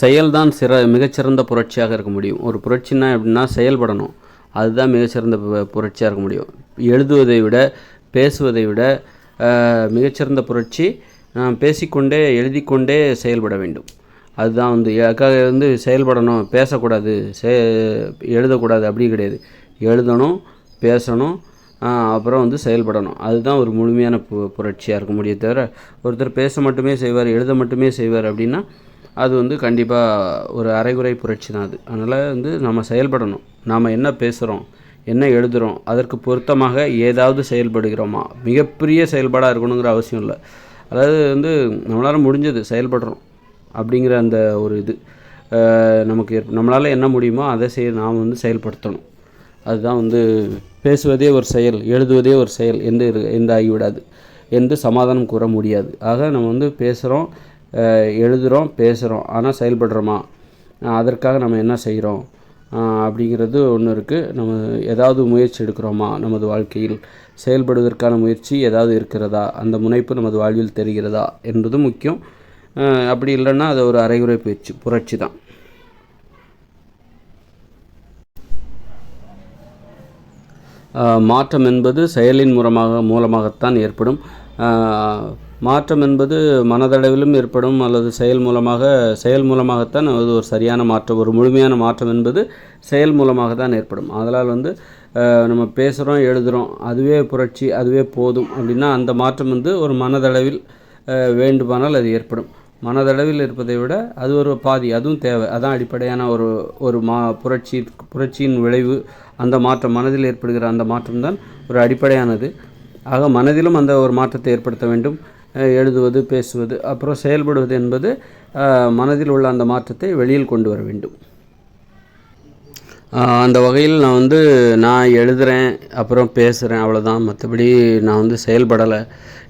செயல்தான் சிற மிகச்சிறந்த புரட்சியாக இருக்க முடியும். ஒரு புரட்சின்னா எப்படின்னா செயல்படணும். அதுதான் மிகச்சிறந்த புரட்சியாக இருக்க முடியும். எழுதுவதை விட பேசுவதை விட மிகச்சிறந்த புரட்சி நாம் பேசிக்கொண்டே எழுதிக்கொண்டே செயல்பட வேண்டும். அதுதான் வந்து அதுக்காக வந்து செயல்படணும். பேசக்கூடாது. செ எழுதக்கூடாது. அப்படி கிடையாது. எழுதணும் பேசணும் அப்புறம் வந்து செயல்படணும். அதுதான் ஒரு முழுமையான பு புரட்சியாக இருக்க முடியும் தவிர ஒருத்தர் பேச மட்டுமே செய்வார் எழுத மட்டுமே செய்வார் அப்படின்னா அது வந்து கண்டிப்பாக ஒரு அரைகுறை புரட்சி தான் அது. அதனால் வந்து நம்ம செயல்படணும். நாம் என்ன பேசுகிறோம் என்ன எழுதுகிறோம் அதற்கு பொருத்தமாக ஏதாவது செயல்படுகிறோமா? மிகப்பெரிய செயல்பாடாக இருக்கணுங்கிற அவசியம் இல்லை. அதாவது வந்து நம்மளால் முடிஞ்சது செயல்படுறோம் அப்படிங்கிற அந்த ஒரு இது. நமக்கு நம்மளால் என்ன முடியுமோ அதை செய்ய நாம் வந்து செயல்படுத்தணும். அதுதான் வந்து பேசுவதே ஒரு செயல் எழுதுவதே ஒரு செயல் எந்த இரு- ஆகிவிடாது. எந்த சமாதானம் கூற முடியாது. ஆக நம்ம வந்து பேசுகிறோம் எழுதுகிறோம் பேசுகிறோம் ஆனால் செயல்படுறோமா? அதற்காக நம்ம என்ன செய்கிறோம் அப்படிங்கிறது ஒன்று இருக்குது நம்ம ஏதாவது முயற்சி எடுக்கிறோமா நமது வாழ்க்கையில்? செயல்படுவதற்கான முயற்சி ஏதாவது இருக்கிறதா? அந்த முனைப்பு நமது வாழ்வில் தெரிகிறதா? என்பது முக்கியம். அப்படி இல்லைன்னா அது ஒரு அரைகுறை பயிற்சி புரட்சி தான். மாற்றம் என்பது செயலின் மூலமாக மூலமாகத்தான் ஏற்படும். மாற்றம் என்பது மனதளவிலும் ஏற்படும் அல்லது செயல் மூலமாக செயல் மூலமாகத்தான் அது ஒரு சரியான மாற்றம் ஒரு முழுமையான மாற்றம் என்பது செயல் மூலமாக தான் ஏற்படும். அதனால் வந்து நம்ம பேசுகிறோம் எழுதுகிறோம் அதுவே புரட்சி அதுவே போதும் அப்படின்னா அந்த மாற்றம் வந்து ஒரு மனதளவில் வேண்டுமானால் அது ஏற்படும். மனதளவில் இருப்பதை விட அது ஒரு பாதி அதுவும் தேவை. அதான் அடிப்படையான ஒரு ஒரு மா புரட்சி புரட்சியின் விளைவு. அந்த மாற்றம் மனதில் ஏற்படுகிற அந்த மாற்றம் தான் ஒரு அடிப்படையானது. ஆக மனதிலும் அந்த ஒரு மாற்றத்தை ஏற்படுத்த வேண்டும். எழுதுவது பேசுவது அப்புறம் செயல்படுவது என்பது மனதில் உள்ள அந்த மாற்றத்தை வெளியில் கொண்டு வர வேண்டும். அந்த வகையில் நான் வந்து நான் எழுதுகிறேன் அப்புறம் பேசுகிறேன் அவ்வளோதான் மற்றபடி நான் வந்து செயல்படலை.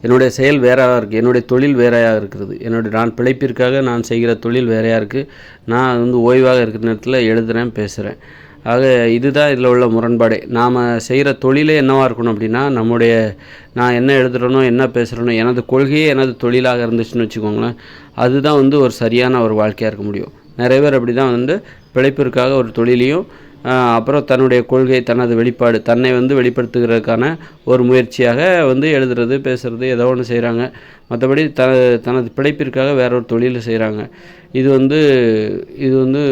என்னுடைய செயல் வேறையாக இருக்குது என்னுடைய தொழில் வேறையாக இருக்கிறது. என்னுடைய நான் பிழைப்பிற்காக நான் செய்கிற தொழில் வேறையாக இருக்குது நான் வந்து ஓய்வாக இருக்கிற நேரத்தில் எழுதுகிறேன் பேசுகிறேன் ஆக இதுதான் இதில் உள்ள முரண்பாடு. நாம் செய்கிற தொழிலே என்னவாக இருக்கணும் அப்படின்னா நம்முடைய நான் என்ன எழுதுகிறேனோ என்ன பேசுகிறேனோ எனது கொள்கையே எனது தொழிலாக இருந்துச்சுன்னு வச்சுக்கோங்களேன். அதுதான் வந்து ஒரு சரியான ஒரு வாழ்க்கையாக இருக்க முடியும். நிறைய பேர் அப்படி தான் வந்து பிழைப்பிற்காக ஒரு தொழிலையும் அப்புறம் தன்னுடைய கொள்கை தனது வெளிப்பாடு தன்னை வந்து வெளிப்படுத்துகிறதுக்கான ஒரு முயற்சியாக வந்து எழுதுறது பேசுகிறது ஏதோ ஒன்று செய்கிறாங்க மற்றபடி த தனது பிழைப்பிற்காக வேற ஒரு தொழில் செய்கிறாங்க இது வந்து இது வந்து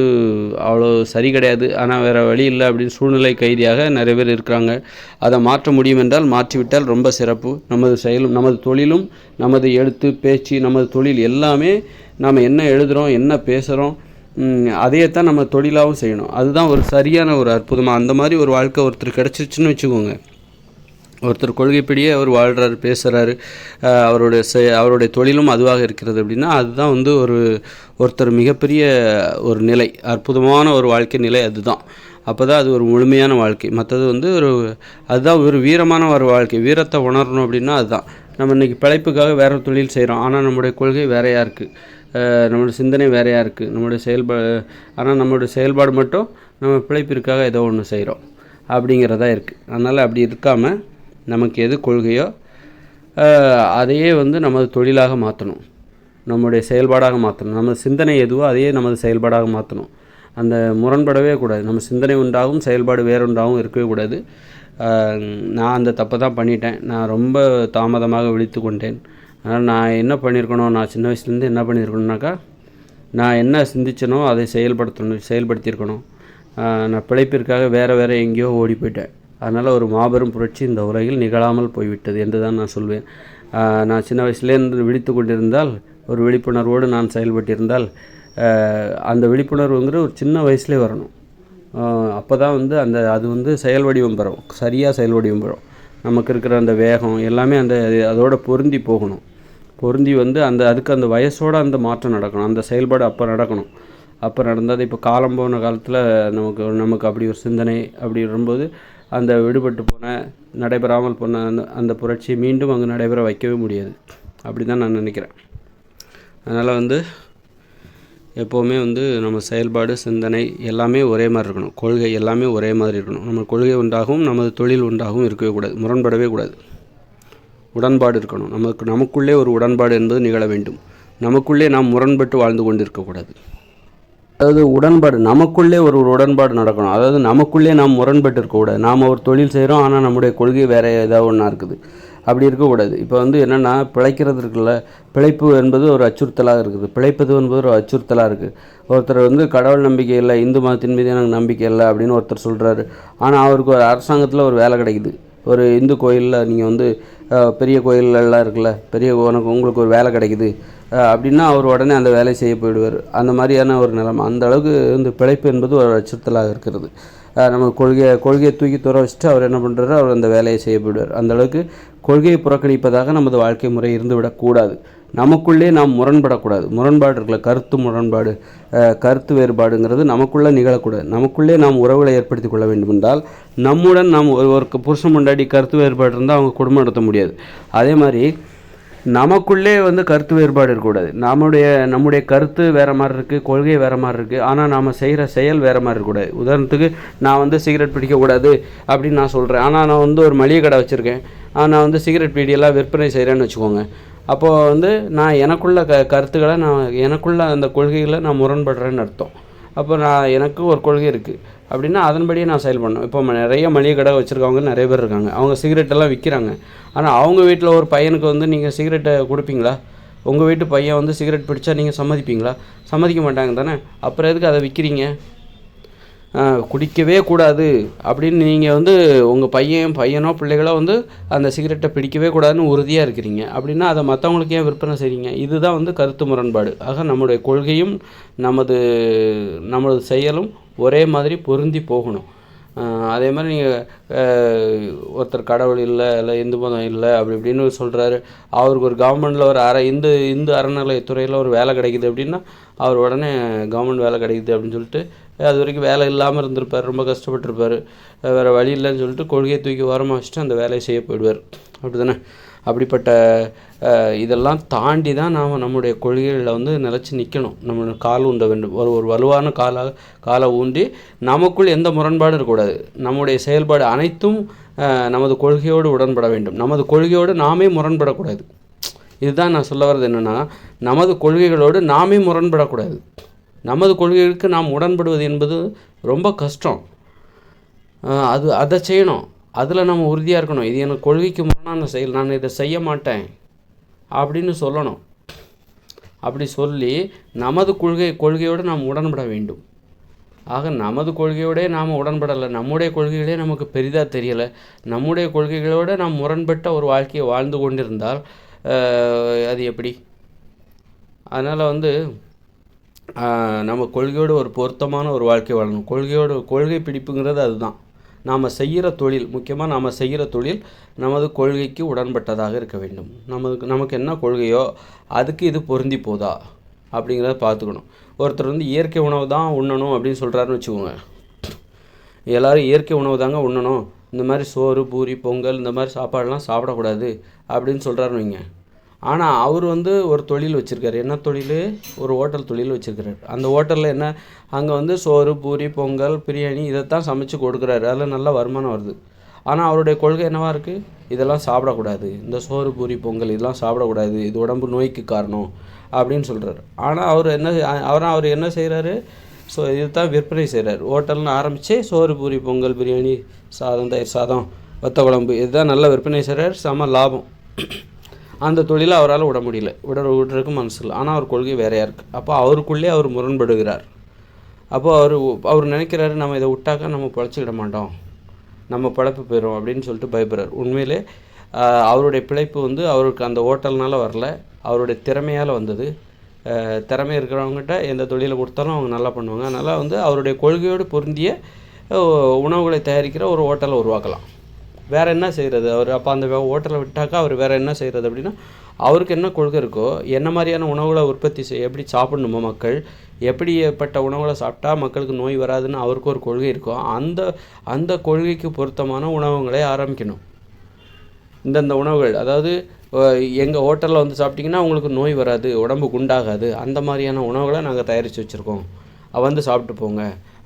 அவ்வளோ சரி கிடையாது. ஆனால் வேறு வழி இல்லை அப்படின்னு சூழ்நிலை கைதியாக நிறைய பேர் இருக்கிறாங்க. அதை மாற்ற முடியும் என்றால் மாற்றிவிட்டால் ரொம்ப சிறப்பு. நமது செயலும் நமது தொழிலும் நமது எழுத்து பேச்சு நமது தொழில் எல்லாமே நாம் என்ன எழுதுகிறோம் என்ன பேசுகிறோம் அதையே தான் நம்ம தொழிலாகவும் செய்யணும். அதுதான் ஒரு சரியான ஒரு அற்புதமாக அந்த மாதிரி ஒரு வாழ்க்கை ஒருத்தர் கிடச்சிருச்சுன்னு வச்சுக்கோங்க. ஒருத்தர் கொள்கைப்படியே அவர் வாழ்கிறாரு பேசுகிறாரு அவருடைய செ அவருடைய தொழிலும் அதுவாக இருக்கிறது அப்படின்னா அதுதான் வந்து ஒரு ஒருத்தர் மிகப்பெரிய ஒரு நிலை அற்புதமான ஒரு வாழ்க்கை நிலை அதுதான். அப்போ தான் அது ஒரு முழுமையான வாழ்க்கை. மற்றது வந்து ஒரு அதுதான் ஒரு வீரமான ஒரு வாழ்க்கை. வீரத்தை உணரணும் அப்படின்னா அதுதான். நம்ம இன்றைக்கி பிழைப்புக்காக வேற ஒரு தொழில் செய்கிறோம் ஆனால் நம்முடைய கொள்கை வேறையாக இருக்குது நம்மளுடைய சிந்தனை வேறையாக இருக்குது நம்மளுடைய செயல்பா ஆனால் நம்மளுடைய செயல்பாடு மட்டும் நம்ம பிழைப்பிற்காக ஏதோ ஒன்று செய்கிறோம் அப்படிங்கிறதா இருக்குது அதனால் அப்படி இருக்காமல் நமக்கு எது கொள்கையோ அதையே வந்து நமது தொழிலாக மாற்றணும் நம்முடைய செயல்பாடாக மாற்றணும் நம்ம சிந்தனை எதுவோ அதையே நமது செயல்பாடாக மாற்றணும் அந்த முரண்படவே கூடாது. நம்ம சிந்தனை உண்டாகவும் செயல்பாடு வேறுண்டாகவும் இருக்கவே கூடாது. நான் அந்த தப்பை தான் பண்ணிட்டேன். நான் ரொம்ப தாமதமாக விழித்து கொண்டேன். அதனால் நான் என்ன பண்ணியிருக்கணும் நான் சின்ன வயசுலேருந்து என்ன பண்ணியிருக்கணும்னாக்கா நான் என்ன சிந்திச்சனோ அதை செயல்படுத்தணும் செயல்படுத்தியிருக்கணும் நான் பிழைப்பிற்காக வேறு வேறு எங்கேயோ ஓடி போயிட்டேன் அதனால் ஒரு மாபெரும் புரட்சி இந்த உலகில் நிகழாமல் போய்விட்டது என்று தான் நான் சொல்வேன். நான் சின்ன வயசுலேருந்து விழித்து கொண்டிருந்தால் ஒரு விழிப்புணர்வோடு நான் செயல்பட்டிருந்தால் அந்த விழிப்புணர்வுங்கிற ஒரு சின்ன வயசுலேயே வரணும். அப்போ தான் வந்து அந்த அது வந்து செயல் வடிவம் பெறும். சரியாக செயல் வடிவம் பெறும். நமக்கு இருக்கிற அந்த வேகம் எல்லாமே அந்த அதோட பொருந்தி போகணும். பொருந்தி வந்து அந்த அதுக்கு அந்த வயசோட அந்த மாற்றம் நடக்கணும். அந்த செயல்பாடு அப்போ நடக்கணும். அப்போ நடந்தது இப்போ காலம் போன காலத்தில் நமக்கு நமக்கு அப்படி ஒரு சிந்தனை அப்படி வரும்போது அந்த விடுபட்டு போன நடைபெறாமல் போன அந்த அந்த புரட்சியை மீண்டும் அங்கே நடைபெற வைக்கவே முடியாது. அப்படி தான் நான் நினைக்கிறேன். அதனால் வந்து எப்போவுமே வந்து நம்ம செயல்பாடு சிந்தனை எல்லாமே ஒரே மாதிரி இருக்கணும். கொள்கை எல்லாமே ஒரே மாதிரி இருக்கணும். நம்ம கொள்கை உண்டாகவும் நமது தொழில் உண்டாகவும் இருக்கவே கூடாது. முரண்படவே கூடாது. உடன்பாடு இருக்கணும். நமக்கு நமக்குள்ளே ஒரு உடன்பாடு என்பது நிகழ வேண்டும். நமக்குள்ளே நாம் முரண்பட்டு வாழ்ந்து கொண்டு இருக்கக்கூடாது அதாவது உடன்பாடு நமக்குள்ளே ஒரு ஒரு உடன்பாடு நடக்கணும். அதாவது நமக்குள்ளே நாம் முரண்பட்டு இருக்கக்கூடாது நாம் ஒரு தொழில் செய்கிறோம் ஆனால் நம்முடைய கொள்கை வேறு ஏதாவது ஒன்றா இருக்குது. அப்படி இருக்கக்கூடாது. இப்போ வந்து என்னென்னா பிழைக்கிறது இருக்குல்ல பிழைப்பு என்பது ஒரு அச்சுறுத்தலாக இருக்குது. பிழைப்பது என்பது ஒரு அச்சுறுத்தலாக இருக்குது ஒருத்தர் வந்து கடவுள் நம்பிக்கை இல்லை இந்து மதத்தின் மீது எனக்கு நம்பிக்கை இல்லை அப்படின்னு ஒருத்தர் சொல்கிறாரு ஆனால் அவருக்கு ஒரு அரசாங்கத்தில் ஒரு வேலை கிடைக்குது. ஒரு இந்து கோயிலில் நீங்கள் வந்து பெரிய கோயிலெல்லாம் இருக்குல்ல பெரிய உனக்கு உங்களுக்கு ஒரு வேலை கிடைக்குது. அப்படின்னா அவர் உடனே அந்த வேலையை செய்ய போயிடுவார். அந்த மாதிரியான ஒரு நிலைமை. அந்த அளவுக்கு இந்த பிழைப்பு என்பது ஒரு அச்சுறுத்தலாக இருக்கிறது. நம்ம கொள்கையை கொள்கையை தூக்கி துற வச்சுட்டு அவர் என்ன பண்ணுறாரு அவர் அந்த வேலையை செய்ய போயிடுவார். அந்தளவுக்கு கொள்கையை புறக்கணிப்பதாக நமது வாழ்க்கை முறை இருந்துவிடக்கூடாது. நமக்குள்ளே நாம் முரண்படக்கூடாது. முரண்பாடு இருக்கல கருத்து முரண்பாடு கருத்து வேறுபாடுங்கிறது நமக்குள்ளே நிகழக்கூடாது. நமக்குள்ளே நாம் உறவுகளை ஏற்படுத்தி கொள்ள வேண்டும் என்றால் நம்முடன் நாம் ஒரு ஒரு புருஷன் முண்டாடி கருத்து வேறுபாடு இருந்தால் அவங்க குடும்பம் நடத்த முடியாது. அதே மாதிரி நமக்குள்ளே வந்து கருத்து வேறுபாடு இருக்கக்கூடாது. நம்முடைய நம்முடைய கருத்து வேறு மாதிரி இருக்குது கொள்கை வேறு மாதிரி இருக்குது ஆனால் நாம் செய்கிற செயல் வேறு மாதிரி இருக்கக்கூடாது. உதாரணத்துக்கு நான் வந்து சிகரெட் பிடிக்கக்கூடாது அப்படின்னு நான் சொல்கிறேன் ஆனால் நான் வந்து ஒரு மளிகை கடை வச்சுருக்கேன். நான் வந்து சிகரெட் பீடியெல்லாம் விற்பனை செய்கிறேன்னு வச்சுக்கோங்க. அப்போது வந்து நான் எனக்குள்ள க கருத்துக்களை நான் எனக்குள்ள அந்த கொள்கைகளை நான் முரண்படுறேன்னு அர்த்தம். அப்போ நான் எனக்கு ஒரு கொள்கை இருக்குது அப்படின்னா அதன்படியே நான் செயல் பண்ணேன் இப்போ நிறைய மளிகை கடை வச்சுருக்கவங்க நிறைய பேர் இருக்காங்க. அவங்க சிகரெட்டெல்லாம் விற்கிறாங்க ஆனால் அவங்க வீட்டில் ஒரு பையனுக்கு வந்து நீங்கள் சிகரெட்டை கொடுப்பீங்களா? உங்கள் வீட்டு பையன் வந்து சிகரெட் பிடிச்சா நீங்கள் சம்மதிப்பீங்களா? சம்மதிக்க மாட்டாங்க தானே? அப்புறம் எதுக்கு அதை விற்கிறீங்க குடிக்கவே கூடாது. அப்படின்னு நீங்கள் வந்து உங்கள் பையன் பையனோ பிள்ளைகளோ வந்து அந்த சிகரெட்டை பிடிக்கவே கூடாதுன்னு உறுதியாக இருக்கிறீங்க. அப்படின்னா அதை மற்றவங்களுக்கு ஏன் விற்பனை செய்கிறீங்க இதுதான் வந்து கருத்து முரண்பாடு. ஆக நம்முடைய கொள்கையும் நமது நமது செயலும் ஒரே மாதிரி பொருந்தி போகணும். அதே மாதிரி நீங்கள் ஒருத்தர் கடவுள் இல்லை இல்லை இந்து மதம் இல்லை அப்படி இப்படின்னு சொல்கிறாரு அவருக்கு ஒரு கவர்மெண்ட்டில் ஒரு அற இந்து இந்து அறநிலையத்துறையில் ஒரு வேலை கிடைக்குது அப்படின்னா அவர் உடனே கவர்மெண்ட் வேலை கிடைக்குது அப்படின்னு சொல்லிட்டு அது வரைக்கும் வேலை இல்லாமல் இருந்திருப்பார் ரொம்ப கஷ்டப்பட்டிருப்பார். வேறு வழி இல்லைன்னு சொல்லிட்டு கொள்கையை தூக்கி ஓரமாக வச்சுட்டு அந்த வேலையை செய்ய போயிடுவார். அப்படி தானே அப்படிப்பட்ட இதெல்லாம் தாண்டி தான் நாம் நம்முடைய கொள்கைகளில் வந்து நிலச்சி நிற்கணும் நம்ம கால் ஊன்ற வேண்டும். ஒரு ஒரு வலுவான காலாக காலை ஊன்றி நமக்குள் எந்த முரண்பாடும் இருக்கக்கூடாது. நம்முடைய செயல்பாடு அனைத்தும் நமது கொள்கையோடு உடன்பட வேண்டும். நமது கொள்கையோடு நாமே முரண்படக்கூடாது. இதுதான் நான் சொல்ல வர்றது என்னென்னா நமது கொள்கைகளோடு நாமே முரண்படக்கூடாது. நமது கொள்கைகளுக்கு நாம் உடன்படுவது என்பது ரொம்ப கஷ்டம். அது அதை செய்யணும். அதில் நம்ம உறுதியாக இருக்கணும். இது எனக்கு கொள்கைக்கு முரணான செயல். நான் இதை செய்ய மாட்டேன். அப்படின்னு சொல்லணும். அப்படி சொல்லி நமது கொள்கை கொள்கையோடு நாம் உடன்பட வேண்டும். ஆக நமது கொள்கையோடே நாம் உடன்படலை. நம்முடைய கொள்கைகளே நமக்கு பெரிதாக தெரியலை. நம்முடைய கொள்கைகளோடு நாம் முரண்பட்ட ஒரு வாழ்க்கையை வாழ்ந்து கொண்டிருந்தால் அது எப்படி? அதனால் வந்து நம்ம கொள்கையோடு ஒரு பொருத்தமான ஒரு வாழ்க்கை வாழணும். கொள்கையோட கொள்கை பிடிப்புங்கிறது அதுதான். நாம் செய்கிற தொழில் முக்கியமாக நாம் செய்கிற தொழில் நமது கொள்கைக்கு உடன்பட்டதாக இருக்க வேண்டும். நமக்கு நமக்கு என்ன கொள்கையோ அதுக்கு இது பொருந்தி போதா அப்படிங்கிறத பார்த்துக்கணும். ஒருத்தர் வந்து இயற்கை உணவு தான் உண்ணணும் அப்படின்னு சொல்கிறாருன்னு வச்சுக்கோங்க. எல்லாரும் இயற்கை உணவு தாங்க உண்ணணும். இந்த மாதிரி சோறு பூரி பொங்கல் இந்த மாதிரி சாப்பாடெல்லாம் சாப்பிடக்கூடாது அப்படின்னு சொல்கிறாருன்னு வைங்க. ஆனால் அவர் வந்து ஒரு தொழில் வச்சுருக்காரு. என்ன தொழில்? ஒரு ஹோட்டல் தொழில் வச்சுருக்காரு. அந்த ஹோட்டலில் என்ன? அங்கே வந்து சோறு பூரி பொங்கல் பிரியாணி இதைத்தான் சமைச்சு கொடுக்குறாரு. அதில் நல்ல வருமானம் வருது. ஆனால் அவருடைய கொள்கை என்னவாக இருக்குது இதெல்லாம் சாப்பிடக்கூடாது. இந்த சோறு பூரி பொங்கல் இதெல்லாம் சாப்பிடக்கூடாது. இது உடம்பு நோய்க்கு காரணம் அப்படின்னு சொல்கிறாரு ஆனால் அவர் என்ன அவர் அவர் என்ன செய்கிறாரு ஸோ இதுதான் விற்பனை செய்கிறார் ஹோட்டல்னு ஆரம்பித்து சோறு பூரி பொங்கல் பிரியாணி சாதம் தயிர் சாதம் வத்த குழம்பு. இதுதான் நல்ல விற்பனை செய்கிறார் செம லாபம். அந்த தொழிலை அவரால் விட முடியல. விட விடுறதுக்கு மனசு இல்லை. ஆனால் அவர் கொள்கை வேறையாக இருக்குது அப்போ அவருக்குள்ளே அவர் முரண்படுகிறார். அப்போ அவர் அவர் நினைக்கிறாரு நம்ம இதை விட்டாக்கா நம்ம பிழைச்சிக்கிட மாட்டோம். நம்ம பிழைப்பு போயிடும் அப்படின்னு சொல்லிட்டு பயப்படுறார். உண்மையிலே அவருடைய பிழைப்பு வந்து அவருக்கு அந்த ஓட்டல்னால் வரல. அவருடைய திறமையால் வந்தது. திறமை இருக்கிறவங்ககிட்ட எந்த தொழிலை கொடுத்தாலும் அவங்க நல்லா பண்ணுவாங்க. அதனால் வந்து அவருடைய கொள்கையோடு பொருந்திய உணவுகளை தயாரிக்கிற ஒரு ஹோட்டலை உருவாக்கலாம். வேறு என்ன செய்கிறது அவர் அப்போ அந்த ஹோட்டலை விட்டாக்கா அவர் வேறு என்ன செய்கிறது அப்படின்னா அவருக்கு என்ன கொள்கை இருக்கோ என்ன மாதிரியான உணவுகளை உற்பத்தி செய்ய எப்படி சாப்பிடணுமோ மக்கள் எப்படிப்பட்ட உணவுகளை சாப்பிட்டா மக்களுக்கு நோய் வராதுன்னு அவருக்கு ஒரு கொள்கை இருக்கோ அந்த அந்த கொள்கைக்கு பொருத்தமான உணவுகளை ஆரம்பிக்கணும். இந்தந்த உணவுகள் அதாவது எங்கள் ஹோட்டலில் வந்து சாப்பிட்டிங்கன்னா உங்களுக்கு நோய் வராது உடம்பு குண்டாகாது அந்த மாதிரியான உணவுகளை நாங்கள் தயாரித்து வச்சுருக்கோம். வந்து சாப்பிட்டு போங்க.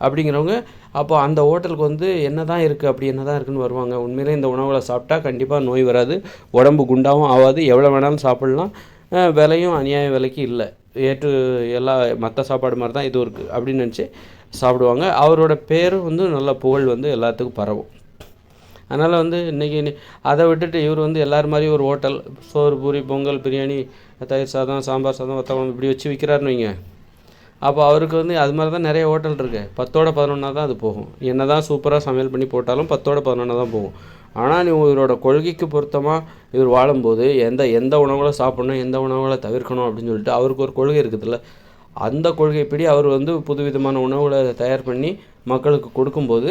அப்படிங்கிறவங்க அப்போ அந்த ஹோட்டலுக்கு வந்து என்ன தான் இருக்குது அப்படி என்ன தான் இருக்குன்னு வருவாங்க. உண்மையிலே இந்த உணவுகளை சாப்பிட்டா கண்டிப்பாக நோய் வராது உடம்பு குண்டாகவும் ஆகாது எவ்வளோ வேணாலும் சாப்பிட்லாம். விலையும் அநியாய விலைக்கு இல்லை. ஏற்று எல்லா மற்ற சாப்பாடு மாதிரி தான் இதுவும் இருக்குது அப்படின்னு நினச்சி சாப்பிடுவாங்க. அவரோட பேரும் வந்து நல்ல புகழ் வந்து எல்லாத்துக்கும் பரவும். அதனால் வந்து இன்றைக்கி அதை விட்டுட்டு இவர் வந்து எல்லார் மாதிரியும் ஒரு ஹோட்டல் சோறு பூரி பொங்கல் பிரியாணி தயிர் சாதம் சாம்பார் சாதம் வத்த இப்படி வச்சு விற்கிறாருன்னு வைங்க. அப்போ அவருக்கு வந்து அது மாதிரி தான் நிறைய ஹோட்டல் இருக்குது பத்தோட பதினொன்றா தான் அது போகும். என்ன தான் சூப்பராக சமையல் பண்ணி போட்டாலும் பத்தோட பதினொன்றா தான் போகும். ஆனால் நீ இவரோட கொள்கைக்கு பொருத்தமாக இவர் வாழும்போது எந்த எந்த உணவுகளை சாப்பிடணும் எந்த உணவுகளை தவிர்க்கணும் அப்படின்னு சொல்லிட்டு அவருக்கு ஒரு கொள்கை இருக்குதுல்ல. அந்த கொள்கைப்படி அவர் வந்து புதுவிதமான உணவுகளை தயார் பண்ணி மக்களுக்கு கொடுக்கும்போது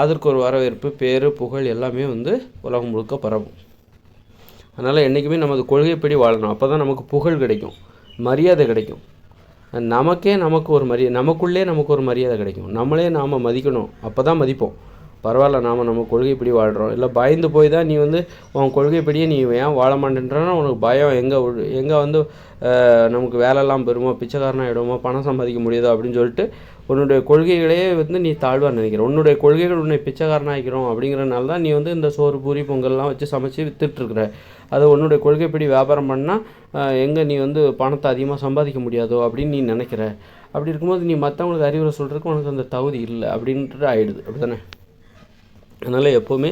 அதற்கு ஒரு வரவேற்பு பேர் புகழ் எல்லாமே வந்து உலகம் முழுக்க பரவும். அதனால் என்றைக்குமே நமது கொள்கைப்படி வாழணும். அப்போ தான் நமக்கு புகழ் கிடைக்கும். மரியாதை கிடைக்கும். நமக்கே நமக்கு ஒரு மரியாதை நமக்குள்ளே நமக்கு ஒரு மரியாதை கிடைக்கும். நம்மளே நாம் மதிக்கணும். அப்போ தான் மதிப்போம். பரவாயில்ல நாம் நம்ம கொள்கைப்படி வாழ்கிறோம் இல்லை பயந்து போய் தான் நீ வந்து உன் கொள்கைப்படியே நீ ஏன் வாழ மாட்டேன்றனா உனக்கு பயம் எங்கே எங்கே வந்து நமக்கு வேலைலாம் பெறுமோ பிச்சைக்காரனாக ஆகிடுமோ பணம் சம்பாதிக்க முடியுதோ அப்படின்னு சொல்லிட்டு உன்னுடைய கொள்கைகளையே வந்து நீ தாழ்வாக நினைக்கிற. உன்னுடைய கொள்கைகள் உன்னை பிச்சைக்காரனாக ஆகிக்கிறோம் அப்படிங்கிறனால தான் நீ வந்து இந்த சோறு பூரி பொங்கல்லாம் வச்சு சமைச்சு விற்றுட்ருக்குற அது உன்னுடைய கொள்கைப்படி வியாபாரம் பண்ணால் எங்கே நீ வந்து பணத்தை அதிகமாக சம்பாதிக்க முடியாதோ அப்படின்னு நீ நினைக்கிற. அப்படி இருக்கும்போது நீ மற்றவங்களுக்கு அறிவுரை சொல்கிறதுக்கு உனக்கு அந்த தகுதி இல்லை அப்படின்ட்டு ஆகிடுது அப்படி தானே அதனால் எப்போவுமே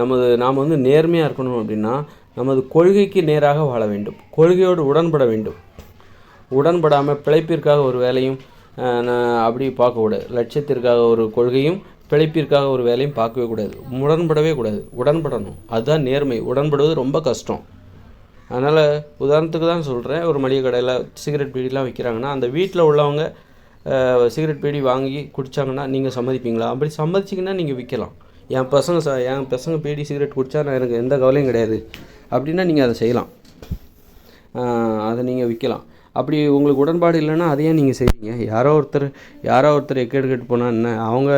நமது நாம் வந்து நேர்மையாக இருக்கணும் அப்படின்னா நமது கொள்கைக்கு நேராக வாழ வேண்டும். கொள்கையோடு உடன்பட வேண்டும். உடன்படாமல் பிழைப்பிற்காக ஒரு வேலையும் நான் அப்படி பார்க்கக்கூடாது. லட்சியத்திற்காக ஒரு கொள்கையும் பிழைப்பிற்காக ஒரு வேலையும் பார்க்கவே கூடாது. உடன்படவே கூடாது. உடன்படணும். அதுதான் நேர்மை. உடன்படுவது ரொம்ப கஷ்டம். அதனால் உதாரணத்துக்கு தான் சொல்கிறேன் ஒரு மளிகை கடையில் சிகரெட் பீடிலாம் விற்கிறாங்கன்னா அந்த வீட்டில் உள்ளவங்க சிகரெட் பீடி வாங்கி குடித்தாங்கன்னா நீங்கள் சம்மதிப்பீங்களா? அப்படி சம்மதிச்சிங்கன்னா நீங்கள் விற்கலாம் என் பசங்க ச என் பசங்க பீடி சிகரெட் குடித்தா நான் எனக்கு எந்த கவலையும் கிடையாது. அப்படின்னா நீங்கள் அதை செய்யலாம். அதை நீங்கள் விற்கலாம் அப்படி உங்களுக்கு உடன்பாடு இல்லைன்னா அதையே நீங்கள் செய்வீங்க யாரோ ஒருத்தர் யாரோ ஒருத்தர் எக்கேடு கெட்டு போனால் என்ன? அவங்க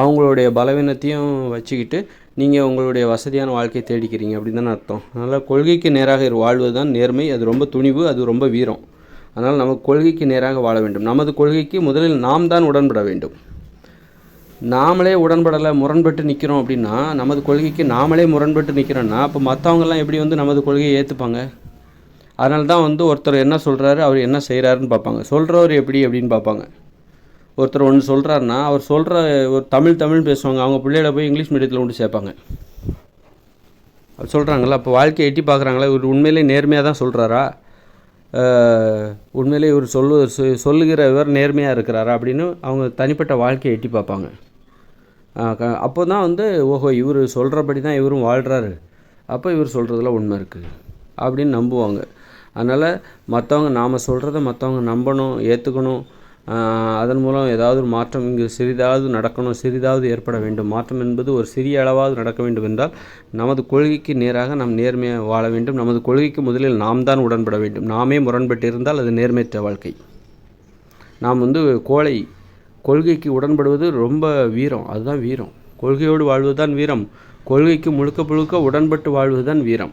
அவங்களுடைய பலவீனத்தையும் வச்சுக்கிட்டு நீங்கள் உங்களுடைய வசதியான வாழ்க்கையை தேடிக்கிறீங்க அப்படின்னு தானே அர்த்தம். அதனால் கொள்கைக்கு நேராக வாழ்வது தான் நேர்மை அது ரொம்ப துணிவு அது ரொம்ப வீரம். அதனால் நம்ம கொள்கைக்கு நேராக வாழ வேண்டும். நமது கொள்கைக்கு முதலில் நாம் தான் உடன்பட வேண்டும். நாமளே உடன்படலை முரண்பட்டு நிற்கிறோம் அப்படின்னா நமது கொள்கைக்கு நாமளே முரண்பட்டு நிற்கிறோன்னா அப்போ மற்றவங்கெல்லாம் எப்படி வந்து நமது கொள்கையை ஏற்றுப்பாங்க அதனால தான் வந்து ஒருத்தர் என்ன சொல்கிறாரு அவர் என்ன செய்கிறாருன்னு பார்ப்பாங்க. சொல்கிறவர் எப்படி அப்படின்னு பார்ப்பாங்க. ஒருத்தர் ஒன்று சொல்கிறாருன்னா அவர் சொல்கிற ஒரு தமிழ் தமிழ் பேசுவாங்க. அவங்க பிள்ளைகளை போய் இங்கிலீஷ் மீடியத்தில் கொண்டு சேர்ப்பாங்க. சொல்கிறாங்களா அப்போ வாழ்க்கையை எட்டி பார்க்குறாங்களா? இவர் உண்மையிலே நேர்மையாக தான் சொல்கிறாரா உண்மையிலே இவர் சொல்லு சொ- சொல்லுகிற இவர் நேர்மையாக இருக்கிறாரா அப்படின்னு அவங்க தனிப்பட்ட வாழ்க்கையை எட்டி பார்ப்பாங்க. அப்போ தான் வந்து ஓஹோ இவர் சொல்கிறபடி தான் இவரும் வாழ்கிறாரு அப்போ இவர் சொல்கிறதுல உண்மை இருக்குது அப்படின்னு நம்புவாங்க. அதனால் மற்றவங்க நாம் சொல்கிறத மற்றவங்க நம்பணும் ஏற்றுக்கணும் அதன் மூலம் ஏதாவது ஒரு மாற்றம் இங்கு சிறிதாவது நடக்கணும் சிறிதாவது ஏற்பட வேண்டும். மாற்றம் என்பது ஒரு சிறிய அளவாவது நடக்க வேண்டும் என்றால் நமது கொள்கைக்கு நேராக நாம் நேர்மையாக வாழ வேண்டும். நமது கொள்கைக்கு முதலில் நாம் தான் உடன்பட வேண்டும். நாமே முரண்பட்டு இருந்தால் அது நேர்மையற்ற வாழ்க்கை. நாம் வந்து கோழை கொள்கைக்கு உடன்படுவது ரொம்ப வீரம். அதுதான் வீரம். கொள்கையோடு வாழ்வது தான் வீரம். கொள்கைக்கு முழுக்க முழுக்க உடன்பட்டு வாழ்வது தான் வீரம்.